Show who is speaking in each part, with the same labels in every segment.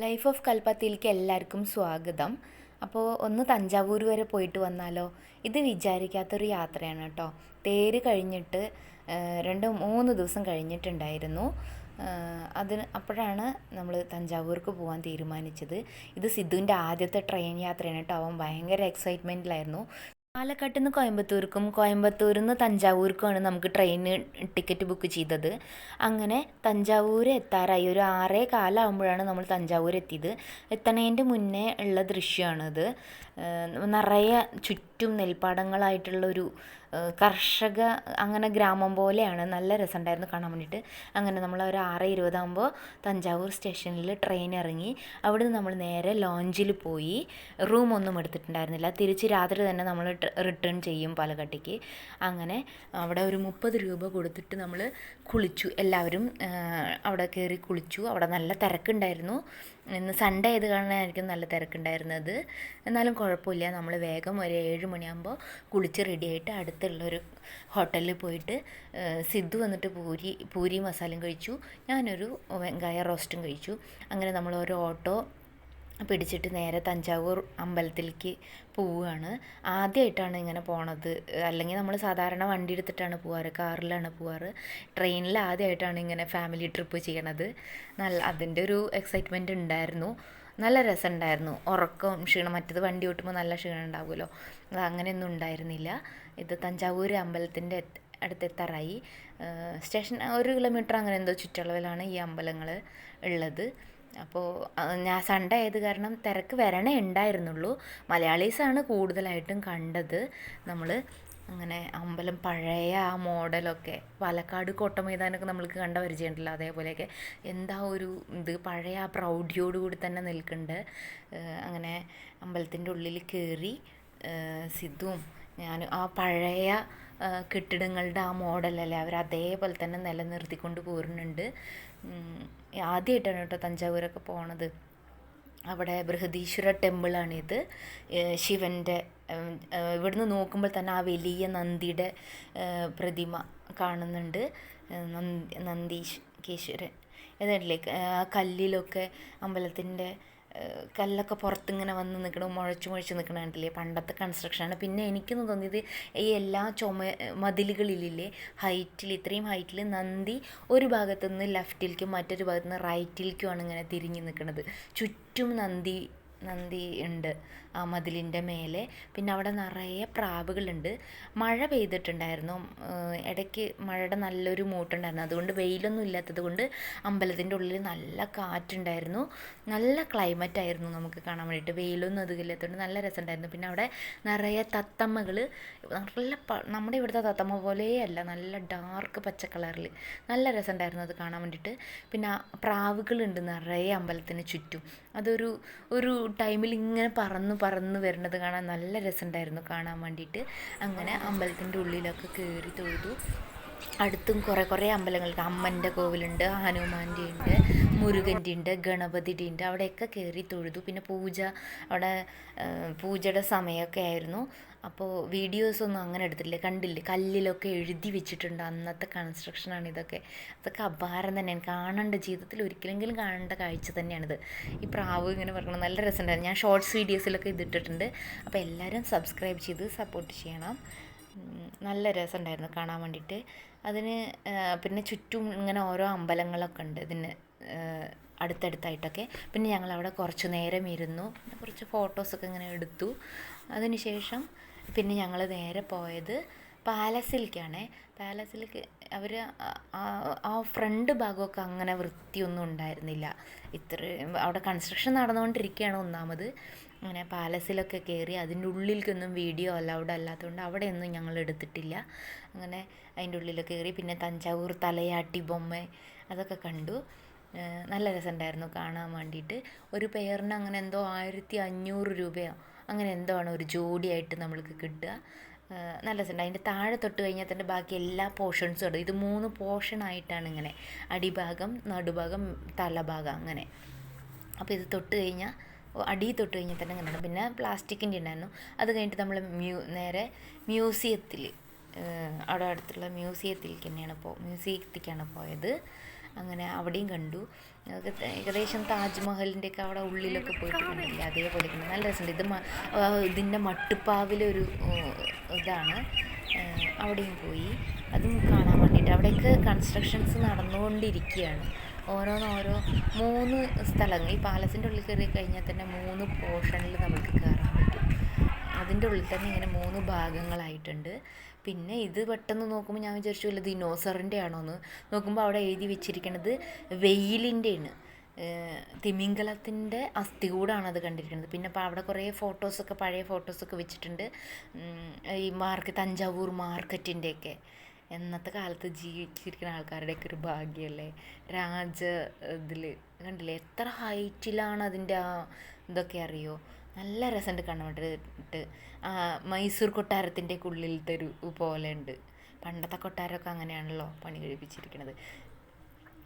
Speaker 1: Life of കൽപ്പത്തിയിലേക്ക് എല്ലാവർക്കും സ്വാഗതം. അപ്പോൾ ഒന്ന് തഞ്ചാവൂർ വരെ പോയിട്ട് വന്നാലോ? ഇത് വിചാരിക്കാത്തൊരു യാത്രയാണ് കേട്ടോ. തേര് കഴിഞ്ഞിട്ട് രണ്ട് മൂന്ന് ദിവസം കഴിഞ്ഞിട്ടുണ്ടായിരുന്നു. അതിന് അപ്പോഴാണ് നമ്മൾ തഞ്ചാവൂർക്ക് പോകാൻ തീരുമാനിച്ചത്. ഇത് സിദ്ധുവിന്റെ ആദ്യത്തെ ട്രെയിൻ യാത്രയാണ് കേട്ടോ. അവൻ ഭയങ്കര എക്സൈറ്റ്മെന്റിലായിരുന്നു പാലക്കാട്ടിൽ നിന്ന് കോയമ്പത്തൂർക്കും കോയമ്പത്തൂരിൽ നിന്ന് തഞ്ചാവൂർക്കുമാണ് നമുക്ക് ട്രെയിന് ടിക്കറ്റ് ബുക്ക് ചെയ്തത്. അങ്ങനെ തഞ്ചാവൂർ എത്താറായി. ഒരു ആറേ കാലാകുമ്പോഴാണ് നമ്മൾ തഞ്ചാവൂർ എത്തിയത് എത്തണേന്റെ മുന്നേ ഉള്ള ദൃശ്യമാണത് നിറയെ ചുറ്റും നെൽപ്പാടങ്ങളായിട്ടുള്ളൊരു കർഷക അങ്ങനെ ഗ്രാമം പോലെയാണ്. നല്ല രസമുണ്ടായിരുന്നു കാണാൻ വേണ്ടിയിട്ട്. അങ്ങനെ നമ്മൾ ഒരു ആറ് ഇരുപതാകുമ്പോൾ തഞ്ചാവൂർ സ്റ്റേഷനിൽ ട്രെയിൻ ഇറങ്ങി അവിടുന്ന് നമ്മൾ നേരെ ലോഞ്ചിൽ പോയി. റൂമൊന്നും എടുത്തിട്ടുണ്ടായിരുന്നില്ല. തിരിച്ച് രാത്രി തന്നെ നമ്മൾ റിട്ടേൺ ചെയ്യും പാലക്കാട്ടേക്ക്. അങ്ങനെ അവിടെ ഒരു മുപ്പത് രൂപ കൊടുത്തിട്ട് നമ്മൾ കുളിച്ചു. എല്ലാവരും അവിടെ കയറി കുളിച്ചു. അവിടെ നല്ല തിരക്കുണ്ടായിരുന്നു. ഇന്ന് സൺഡേ ആയത് കാരണമായിരിക്കും നല്ല തിരക്കുണ്ടായിരുന്നത്. എന്നാലും കുഴപ്പമില്ല. നമ്മൾ വേഗം ഒരു ഏഴ് മണിയാകുമ്പോൾ കുളിച്ച് റെഡിയായിട്ട് അടുത്തുള്ളൊരു ഹോട്ടലിൽ പോയിട്ട് സിദ്ധു വന്നിട്ട് പൂരി പൂരി മസാലയും കഴിച്ചു. ഞാനൊരു വെങ്കായ റോസ്റ്റും കഴിച്ചു. അങ്ങനെ നമ്മൾ ഒരു ഓട്ടോ പിടിച്ചിട്ട് നേരെ തഞ്ചാവൂർ അമ്പലത്തിലേക്ക് പോവുകയാണ് ആദ്യമായിട്ടാണ് ഇങ്ങനെ പോണത്. അല്ലെങ്കിൽ നമ്മൾ സാധാരണ വണ്ടി എടുത്തിട്ടാണ് പോവാറ് കാറിലാണ് പോവാറ്. ട്രെയിനിൽ ആദ്യമായിട്ടാണ് ഇങ്ങനെ ഫാമിലി ട്രിപ്പ് ചെയ്യണത്. നല്ല അതിന്റെ ഒരു എക്സൈറ്റ്മെന്റ് ഉണ്ടായിരുന്നു. നല്ല രസമുണ്ടായിരുന്നു. ഉറക്കം ക്ഷീണം മറ്റത് വണ്ടി ഓട്ടുമ്പോൾ നല്ല ക്ഷീണം ഉണ്ടാവുമല്ലോ. അങ്ങനെയൊന്നും ഉണ്ടായിരുന്നില്ല. ഇത് തഞ്ചാവൂർ അമ്പലത്തിന്റെ അടുത്ത് എത്താറായി സ്റ്റേഷൻ ഒരു കിലോമീറ്റർ അങ്ങനെ എന്തോ ചുറ്റളവിലാണ് ഈ അമ്പലങ്ങൾ ഉള്ളത്. അപ്പോൾ ഞാൻ സൺഡേ ആയത് കാരണം തിരക്ക് വരണേ ഉണ്ടായിരുന്നുള്ളൂ. മലയാളീസാണ് കൂടുതലായിട്ടും കണ്ടത്. നമ്മൾ അങ്ങനെ അമ്പലം പഴയ ആ മോഡലൊക്കെ. പാലക്കാട് കോട്ട മൈതാനൊക്കെ നമ്മൾക്ക് കണ്ട പരിചയമുണ്ടല്ലോ അതേപോലെയൊക്കെ. എന്താ ഒരു ഇത് പഴയ ആ പ്രൗഢിയോടുകൂടി തന്നെ നിൽക്കുന്നുണ്ട്. അങ്ങനെ അമ്പലത്തിന്റെ ഉള്ളിൽ കയറി സിദ്ധുവും ഞാൻ ആ പഴയ കെട്ടിടങ്ങളുടെ ആ മോഡലല്ലേ അവർ അതേപോലെ തന്നെ നിലനിർത്തിക്കൊണ്ട് പോരുന്നുണ്ട്. ആദ്യമായിട്ടാണ് കേട്ടോ തഞ്ചാവൂരൊക്കെ പോണത്. അവിടെ ബൃഹദീശ്വര ടെമ്പിളാണിത്. ശിവന്റെ ഇവിടുന്ന് നോക്കുമ്പോൾ തന്നെ ആ വലിയ നന്ദിയുടെ പ്രതിമ കാണുന്നുണ്ട്. നന്ദി നന്ദി കേശ്വരൻ. ഏതാണ്ടില്ലേ ആ കല്ലിലൊക്കെ അമ്പലത്തിന്റെ കല്ലൊക്കെ പുറത്തിങ്ങനെ വന്ന് നിൽക്കണം മുഴച്ച് മുഴച്ച് നിൽക്കണ കണ്ടില്ലേ? പണ്ടത്തെ കൺസ്ട്രക്ഷനാണ് പിന്നെ എനിക്കൊന്ന് തോന്നിയത് ഈ എല്ലാ ചുമ മതിലുകളിലില്ലേ ഹൈറ്റിൽ ഇത്രയും ഹൈറ്റിൽ നന്ദി. ഒരു ഭാഗത്തു നിന്ന് ലെഫ്റ്റിലേക്കും മറ്റൊരു ഭാഗത്തു നിന്ന് റൈറ്റിലേക്കുമാണ് ഇങ്ങനെ തിരിഞ്ഞ് നിൽക്കുന്നത് ചുറ്റും നന്ദി നന്ദി ഉണ്ട് ആ മതിലിന്റെ മേലെ. പിന്നെ അവിടെ നിറയെ പ്രാവുകളുണ്ട്. മഴ പെയ്തിട്ടുണ്ടായിരുന്നു. ഇടയ്ക്ക് മഴയുടെ നല്ലൊരു മൂട്ടുണ്ടായിരുന്നു. അതുകൊണ്ട് വെയിലൊന്നും ഇല്ലാത്തത് കൊണ്ട് അമ്പലത്തിന്റെ ഉള്ളിൽ നല്ല കാറ്റുണ്ടായിരുന്നു. നല്ല ക്ലൈമറ്റ് ആയിരുന്നു നമുക്ക് കാണാൻ വേണ്ടിയിട്ട്. വെയിലൊന്നും അധികം ഇല്ലാത്തതുകൊണ്ട് നല്ല രസമുണ്ടായിരുന്നു. പിന്നെ അവിടെ നിറയെ തത്തമ്മകൾ. നല്ല നമ്മുടെ ഇവിടുത്തെ തത്തമ്മ പോലെയല്ല. നല്ല ഡാർക്ക് പച്ച കളറിൽ നല്ല രസമുണ്ടായിരുന്നു അത് കാണാൻ വേണ്ടിയിട്ട്. പിന്നെ പ്രാവുകളുണ്ട് നിറയെ അമ്പലത്തിന് ചുറ്റും. അതൊരു ഒരു ടൈമിൽ ഇങ്ങനെ പറന്ന് പറന്ന് വരുന്നത് കാണാൻ നല്ല രസമുണ്ടായിരുന്നു കാണാൻ വേണ്ടിയിട്ട്. അങ്ങനെ അമ്പലത്തിന്റെ ഉള്ളിലൊക്കെ കയറി തൊഴുതു. അടുത്തും കുറേ കുറേ അമ്പലങ്ങൾക്ക് അമ്മന്റെ കോവിലുണ്ട് ഹനുമാന്റെ ഉണ്ട് മുരുകന്റെ ഉണ്ട് ഗണപതിയുടെ ഉണ്ട് അവിടെയൊക്കെ കയറി തൊഴുതു. പിന്നെ പൂജ അവിടെ പൂജയുടെ സമയമൊക്കെ ആയിരുന്നു. അപ്പോൾ വീഡിയോസൊന്നും അങ്ങനെ എടുത്തില്ല കണ്ടില്ല? കല്ലിലൊക്കെ എഴുതി വെച്ചിട്ടുണ്ട് അന്നത്തെ കൺസ്ട്രക്ഷനാണ് ഇതൊക്കെ. അതൊക്കെ അപാരം തന്നെയാണ്. കാണേണ്ട ജീവിതത്തിൽ ഒരിക്കലെങ്കിലും കാണേണ്ട കാഴ്ച തന്നെയാണിത്. ഈ പ്രാവ് ഇങ്ങനെ പറയണം നല്ല രസമുണ്ടായിരുന്നു. ഞാൻ ഷോർട്സ് വീഡിയോസിലൊക്കെ ഇതിട്ടിട്ടുണ്ട്. അപ്പോൾ എല്ലാവരും സബ്സ്ക്രൈബ് ചെയ്ത് സപ്പോർട്ട് ചെയ്യണം. നല്ല രസമുണ്ടായിരുന്നു കാണാൻ വേണ്ടിയിട്ട്. അതിന് പിന്നെ ചുറ്റും ഇങ്ങനെ ഓരോ അമ്പലങ്ങളൊക്കെ ഉണ്ട് ഇതിന് അടുത്തടുത്തായിട്ടൊക്കെ. പിന്നെ ഞങ്ങൾ അവിടെ കുറച്ച് നേരം ഇരുന്നു. കുറച്ച് ഫോട്ടോസൊക്കെ ഇങ്ങനെ എടുത്തു. അതിനുശേഷം പിന്നെ ഞങ്ങൾ നേരെ പോയത് പാലസിലേക്കാണ് പാലസിലേക്ക് അവർ ആ ഫ്രണ്ട് ഭാഗമൊക്കെ അങ്ങനെ വൃത്തിയൊന്നും ഉണ്ടായിരുന്നില്ല. ഇത്ര അവിടെ കൺസ്ട്രക്ഷൻ നടന്നുകൊണ്ടിരിക്കുകയാണ് ഒന്നാമത്. അങ്ങനെ പാലസിലൊക്കെ കയറി അതിന്റെ ഉള്ളിലേക്കൊന്നും വീഡിയോ അലൗഡ് അല്ലാത്തതുകൊണ്ട് അവിടെയൊന്നും ഞങ്ങൾ എടുത്തിട്ടില്ല. അങ്ങനെ അതിന്റെ ഉള്ളിലൊക്കെ കയറി പിന്നെ തഞ്ചാവൂർ തലയാട്ടി ബൊമ്മ അതൊക്കെ കണ്ടു. നല്ല രസമുണ്ടായിരുന്നു കാണാൻ വേണ്ടിയിട്ട്. ഒരു പെയറിന് അങ്ങനെ എന്തോ ആയിരത്തി അഞ്ഞൂറ് രൂപയോ അങ്ങനെ എന്തോ ആണ് ഒരു ജോഡിയായിട്ട് നമ്മൾക്ക് കിട്ടുക? നല്ല രസമുണ്ട്. അതിന്റെ താഴെ തൊട്ട് കഴിഞ്ഞാൽ തന്നെ ബാക്കി എല്ലാ പോർഷൻസും ഉണ്ട്. ഇത് മൂന്ന് പോർഷനായിട്ടാണ് ഇങ്ങനെ. അടിഭാഗം നടുഭാഗം തലഭാഗം അങ്ങനെ. അപ്പോൾ ഇത് തൊട്ട് കഴിഞ്ഞാൽ അടി തൊട്ട് കഴിഞ്ഞാൽ തന്നെ അങ്ങനെ പിന്നെ പ്ലാസ്റ്റിക്കിന്റെ ഉണ്ടായിരുന്നു. അത് കഴിഞ്ഞിട്ട് നമ്മൾ മ്യൂ നേരെ മ്യൂസിയത്തിൽ അവിടെ അടുത്തുള്ള മ്യൂസിയത്തിലേക്ക് തന്നെയാണ് പോ മ്യൂസിയത്തിലേക്കാണ് പോയത്. അങ്ങനെ അവിടെയും കണ്ടു. ഏകദേശം താജ്മഹലിന്റെ ഒക്കെ അവിടെ ഉള്ളിലൊക്കെ പോയിട്ട് അതേപോലെ നല്ല രസമുണ്ട്. ഇത് ഇതിന്റെ മട്ടുപ്പാവിലൊരു ഇതാണ്. അവിടെയും പോയി. അതും കാണാൻ വേണ്ടിയിട്ട് അവിടെയൊക്കെ കൺസ്ട്രക്ഷൻസ് നടന്നുകൊണ്ടിരിക്കുകയാണ്. ഓരോന്നോരോ മൂന്ന് സ്ഥലങ്ങൾ. ഈ പാലസിന്റെ ഉള്ളിൽ കയറി കഴിഞ്ഞാൽ തന്നെ മൂന്ന് പോർഷനിൽ നമുക്ക് പറ്റും അതിന്റെ ഉള്ളിൽ തന്നെ ഇങ്ങനെ മൂന്ന് ഭാഗങ്ങളായിട്ടുണ്ട്. പിന്നെ ഇത് പെട്ടെന്ന് നോക്കുമ്പോൾ ഞാൻ വിചാരിച്ചു വല്ല ദിനോസറിന്റെ ആണോ എന്ന് നോക്കുമ്പോൾ അവിടെ എഴുതി വെച്ചിരിക്കുന്നത് വെയിലിന്റെയാണ്. തിമിംഗലത്തിന്റെ അസ്ഥികൂടാണ് അത് കണ്ടിരിക്കുന്നത് പിന്നെ അപ്പോൾ അവിടെ കുറേ ഫോട്ടോസൊക്കെ പഴയ ഫോട്ടോസൊക്കെ വെച്ചിട്ടുണ്ട്. ഈ മാർക്ക് തഞ്ചാവൂർ മാർക്കറ്റിന്റെയൊക്കെ. എന്നത്തെ കാലത്ത് ജീവിച്ചിരിക്കുന്ന ആൾക്കാരുടെയൊക്കെ ഒരു ഭാഗ്യമല്ലേ? രാജ ഇതിൽ കണ്ടില്ലേ? എത്ര ഹൈറ്റിലാണ് അതിന്റെ ആ ഇതൊക്കെ അറിയോ? നല്ല രസമുണ്ട് ആ മൈസൂർ കൊട്ടാരത്തിന്റെ ഉള്ളിലത്തെ ഒരു പോലെ ഉണ്ട് പണ്ടത്തെ കൊട്ടാരമൊക്കെ അങ്ങനെയാണല്ലോ പണി കഴിപ്പിച്ചിരിക്കുന്നത്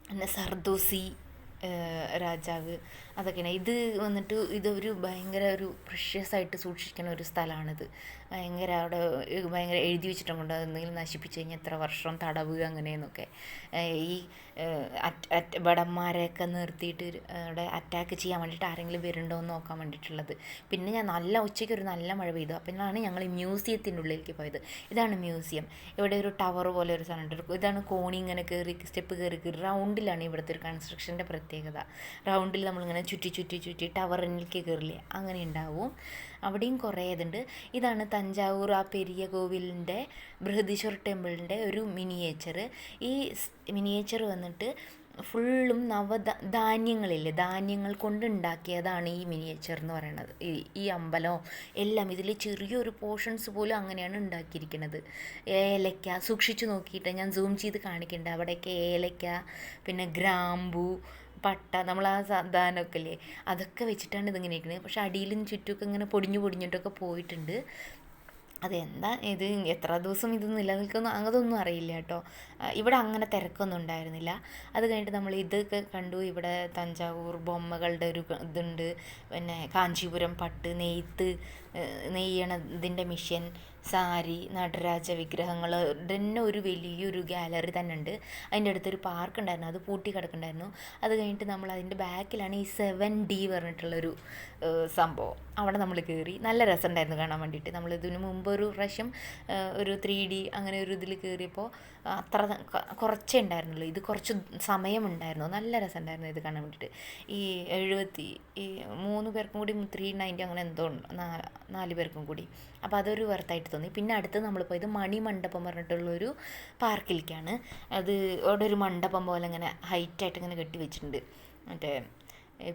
Speaker 1: പിന്നെ സർദോസി രാജാവ് അതൊക്കെയാണ്. ഇത് വന്നിട്ട് ഇതൊരു ഭയങ്കര ഒരു പ്രഷ്യസ് ആയിട്ട് സൂക്ഷിക്കുന്ന ഒരു സ്ഥലമാണിത്. ഭയങ്കര അവിടെ ഭയങ്കര എഴുതി വെച്ചിട്ടുണ്ട് എന്തെങ്കിലും നശിപ്പിച്ചു കഴിഞ്ഞാൽ എത്ര വർഷം തടവ് അങ്ങനെയെന്നൊക്കെ. ഈ ഭടന്മാരെയൊക്കെ നിർത്തിയിട്ട് അവിടെ അറ്റാക്ക് ചെയ്യാൻ വേണ്ടിയിട്ട് ആരെങ്കിലും വരുന്നുണ്ടോ എന്ന് നോക്കാൻ വേണ്ടിയിട്ടുള്ളത്. പിന്നെ ഞാൻ നല്ല ഉച്ചയ്ക്ക് ഒരു നല്ല മഴ പെയ്തു. അപ്പോഴാണ് ഞങ്ങൾ മ്യൂസിയത്തിന്റെ ഉള്ളിലേക്ക് പോയത്. ഇതാണ് മ്യൂസിയം. ഇവിടെ ഒരു ടവർ പോലെ ഒരു സാധനം ഇതാണ് കോണി ഇങ്ങനെ കയറി സ്റ്റെപ്പ് കയറി കയറി റൗണ്ടിലാണ് ഇവിടുത്തെ ഒരു കൺസ്ട്രക്ഷന്റെ പ്രത്യേകത. റൗണ്ടിൽ നമ്മളിങ്ങനെ ചുറ്റി ചുറ്റി ചുറ്റി ടവറിലേക്ക് കയറില്ലേ അങ്ങനെ ഉണ്ടാവും. അവിടെയും കുറേ ഇതുണ്ട്. ഇതാണ് തഞ്ചാവൂർ ആ പെരിയ കോവിലിന്റെ ബൃഹദീശ്വർ ടെമ്പിളിന്റെ ഒരു മിനിയേച്ചർ ഈ മിനിയേച്ചർ വന്നിട്ട് ഫുള്ളും നവ ധാന്യങ്ങളില്ലേ ധാന്യങ്ങൾ കൊണ്ടുണ്ടാക്കിയതാണ് ഈ മിനിയേച്ചർ എന്ന് പറയുന്നത് ഈ ഈ അമ്പലവും എല്ലാം ഇതിൽ ചെറിയൊരു പോർഷൻസ് പോലും അങ്ങനെയാണ് ഉണ്ടാക്കിയിരിക്കുന്നത് ഏലക്ക സൂക്ഷിച്ചു നോക്കിയിട്ട് ഞാൻ സൂം ചെയ്ത് കാണിക്കുന്നുണ്ട് അവിടെയൊക്കെ ഏലക്ക പിന്നെ ഗ്രാമ്പൂ പട്ട നമ്മൾ ആ സാധാരണമൊക്കെ ഇല്ലേ അതൊക്കെ വെച്ചിട്ടാണ് ഇതിങ്ങനെ ഇരിക്കുന്നത് പക്ഷെ അടിയിലും ചുറ്റുമൊക്കെ ഇങ്ങനെ പൊടിഞ്ഞു പൊടിഞ്ഞിട്ടൊക്കെ പോയിട്ടുണ്ട്. അതെന്താ ഇത്? എത്ര ദിവസം ഇത് നിലനിൽക്കുന്നു അതൊന്നും അറിയില്ല കേട്ടോ. ഇവിടെ അങ്ങനെ തിരക്കൊന്നും ഉണ്ടായിരുന്നില്ല. അത് കഴിഞ്ഞിട്ട് നമ്മൾ ഇതൊക്കെ കണ്ടു. ഇവിടെ തഞ്ചാവൂർ ബൊമ്മകളുടെ ഒരു ഇതുണ്ട്. പിന്നെ കാഞ്ചീപുരം പട്ട് നെയ്ത്ത് നെയ്യണതിന്റെ മിഷൻ സാരി നടരാജ വിഗ്രഹങ്ങൾ തന്നെ ഒരു വലിയൊരു ഗാലറി തന്നെ ഉണ്ട്. അതിന്റെ അടുത്തൊരു പാർക്ക് ഉണ്ടായിരുന്നു അത് പൂട്ടി കിടക്കുന്നുണ്ടായിരുന്നു. അത് കഴിഞ്ഞിട്ട് നമ്മൾ അതിന്റെ ബാക്കിലാണ് ഈ സെവൻ ഡി പറഞ്ഞിട്ടുള്ളൊരു സംഭവം. അവിടെ നമ്മൾ കയറി നല്ല രസമുണ്ടായിരുന്നു കാണാൻ വേണ്ടിയിട്ട്. നമ്മൾ ഇതിനു മുമ്പ് ഒരു പ്രാവശ്യം ഒരു ത്രീ ഡി അങ്ങനെ ഒരു ഇതിൽ കയറിയപ്പോൾ അത്ര കുറച്ചേ ഉണ്ടായിരുന്നുള്ളൂ. ഇത് കുറച്ച് സമയമുണ്ടായിരുന്നു. നല്ല രസമുണ്ടായിരുന്നു ഇത് കാണാൻ വേണ്ടിയിട്ട്. ഈ എഴുപത്തി ഈ മൂന്ന് പേർക്കും കൂടി ത്രീ നയന്റി അങ്ങനെ എന്തോ ഉണ്ട് നാ- നാല് പേർക്കും കൂടി. അപ്പോൾ അതൊരു വർത്തായിട്ട് തോന്നി. പിന്നെ അടുത്ത് നമ്മൾ പോയത് മണിമണ്ഡപം പറഞ്ഞിട്ടുള്ളൊരു പാർക്കിലേക്കാണ്. അത് അവിടെ ഒരു മണ്ഡപം പോലെ ഇങ്ങനെ ഹൈറ്റായിട്ട് ഇങ്ങനെ കെട്ടി വെച്ചിട്ടുണ്ട്. മറ്റേ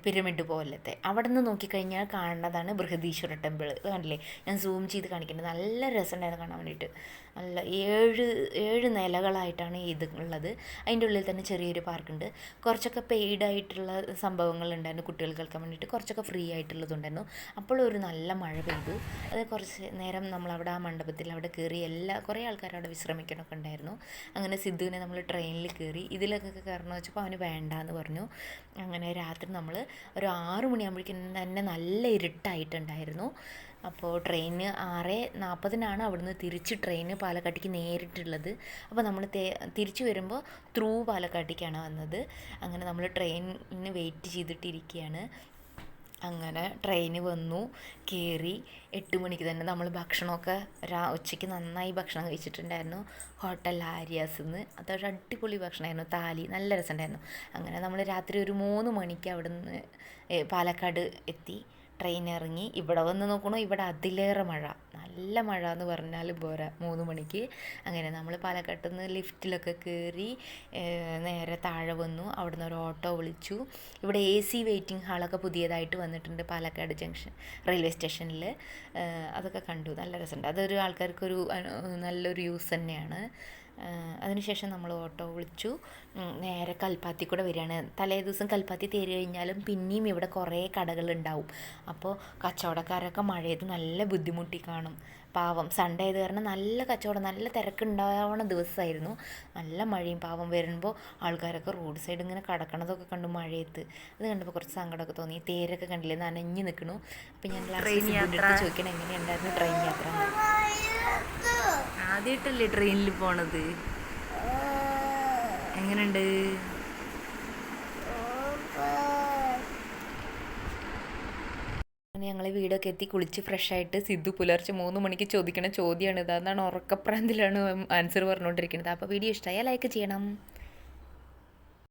Speaker 1: പിരമിഡ് പോലത്തെ. അവിടെ നിന്ന് നോക്കിക്കഴിഞ്ഞാൽ കാണുന്നതാണ് ബൃഹദീശ്വര ടെമ്പിൾ. കണ്ടില്ലേ? ഞാൻ സൂം ചെയ്ത് കാണിക്കുന്നത് നല്ല രസമുണ്ടായിരുന്നു കാണാൻ വേണ്ടിയിട്ട്. നല്ല ഏഴ് ഏഴ് നിലകളായിട്ടാണ് ഇത് ഉള്ളത്. അതിന്റെ ഉള്ളിൽ തന്നെ ചെറിയൊരു പാർക്കുണ്ട്. കുറച്ചൊക്കെ പെയ്ഡ് ആയിട്ടുള്ള സംഭവങ്ങളുണ്ടായിരുന്നു കുട്ടികൾക്ക് കളിക്കാൻ വേണ്ടിയിട്ട്. കുറച്ചൊക്കെ ഫ്രീ ആയിട്ടുള്ളതുണ്ടായിരുന്നു അപ്പോൾ ഒരു നല്ല മഴ പെയ്തു. അത് കുറച്ച് നേരം നമ്മൾ അവിടെ ആ മണ്ഡപത്തിൽ അവിടെ കയറി എല്ലാ കുറേ ആൾക്കാർ അവിടെ വിശ്രമിക്കണമൊക്കെ ഉണ്ടായിരുന്നു. അങ്ങനെ സിദ്ധുവിനെ നമ്മൾ ട്രെയിനിൽ കയറി ഇതിലൊക്കെ കയറണമെന്ന് വെച്ചപ്പോൾ അവന് വേണ്ടാന്ന് പറഞ്ഞു. അങ്ങനെ രാത്രി നമ്മൾ ഒരു ആറു മണിയാകുമ്പോഴേക്കും തന്നെ നല്ല ഇരുട്ടായിട്ടുണ്ടായിരുന്നു. അപ്പോൾ ട്രെയിന് ആറ് നാൽപ്പതിനാണ് അവിടുന്ന് തിരിച്ച് ട്രെയിന് പാലക്കാട്ടേക്ക് നേരിട്ടുള്ളത്. അപ്പോൾ നമ്മൾ തിരിച്ചു വരുമ്പോൾ ത്രൂ പാലക്കാട്ടേക്കാണ് വന്നത്. അങ്ങനെ നമ്മൾ ട്രെയിനിന് വെയിറ്റ് ചെയ്തിട്ടിരിക്കുകയാണ് അങ്ങനെ ട്രെയിന് വന്നു കയറി എട്ട് മണിക്ക് തന്നെ നമ്മൾ ഭക്ഷണമൊക്കെ രാ ഉച്ചയ്ക്ക് നന്നായി ഭക്ഷണം കഴിച്ചിട്ടുണ്ടായിരുന്നു. ഹോട്ടൽ ആര്യാസ് നിന്ന് അതൊരു അടിപൊളി ഭക്ഷണമായിരുന്നു. താലി നല്ല രസമുണ്ടായിരുന്നു. അങ്ങനെ നമ്മൾ രാത്രി ഒരു മൂന്ന് മണിക്ക് അവിടെ നിന്ന് പാലക്കാട് എത്തി. ട്രെയിൻ ഇറങ്ങി. ഇവിടെ വന്ന് നോക്കണു? ഇവിടെ അതിലേറെ മഴ. നല്ല മഴ എന്ന് പറഞ്ഞാൽ പോരാ മൂന്ന് മണിക്ക്. അങ്ങനെ നമ്മൾ പാലക്കാട്ട് നിന്ന് ലിഫ്റ്റിലൊക്കെ കയറി നേരെ താഴെ വന്നു. അവിടെ നിന്ന് ഒരു ഓട്ടോ വിളിച്ചു. ഇവിടെ എ സി വെയിറ്റിംഗ് ഹാളൊക്കെ പുതിയതായിട്ട് വന്നിട്ടുണ്ട് പാലക്കാട് ജംഗ്ഷൻ റെയിൽവേ സ്റ്റേഷനിൽ അതൊക്കെ കണ്ടു. നല്ല രസമുണ്ട്. അതൊരു ആൾക്കാർക്കൊരു നല്ലൊരു യൂസ് തന്നെയാണ്. അതിനുശേഷം നമ്മൾ ഓട്ടോ വിളിച്ചു. നേരെ കൽപ്പാത്തി കൂടെ വരികയാണ്. തലേ ദിവസം കൽപ്പാത്തി തേരി കഴിഞ്ഞാലും പിന്നെയും ഇവിടെ കുറേ കടകളുണ്ടാവും അപ്പോൾ കച്ചവടക്കാരൊക്കെ മഴയത്ത് നല്ല ബുദ്ധിമുട്ടി കാണും. പാവം സൺഡേ ആയത് കാരണം നല്ല കച്ചവടം നല്ല തിരക്കുണ്ടാവണ ദിവസമായിരുന്നു. നല്ല മഴയും പാവം വരുമ്പോൾ ആൾക്കാരൊക്കെ റോഡ് സൈഡ് ഇങ്ങനെ കടക്കണതൊക്കെ കണ്ടു മഴയത്ത്. അത് കണ്ടപ്പോൾ കുറച്ച് സങ്കടമൊക്കെ തോന്നി. തേരൊക്കെ കണ്ടില്ലേ? നനഞ്ഞ് നിൽക്കണു അപ്പം ഞാൻ ലാസ്റ്റ് ചോദിക്കണം എങ്ങനെയുണ്ടായിരുന്നു ട്രെയിൻ യാത്ര. ആദ്യമായിട്ടല്ലേ ട്രെയിനിൽ പോണത്? എങ്ങനെയുണ്ട്? ഞങ്ങൾ വീടൊക്കെ എത്തി കുളിച്ച് ഫ്രഷായിട്ട് സിദ്ധു പുലർച്ചെ മൂന്ന് മണിക്ക് ചോദിക്കണ ചോദ്യമാണ് ഇത് ഉറക്കപ്രാന്തിലാണ് ആൻസർ പറഞ്ഞുകൊണ്ടിരിക്കുന്നത് അപ്പോൾ വീഡിയോ ഇഷ്ടമായാൽ ലൈക്ക് ചെയ്യണം.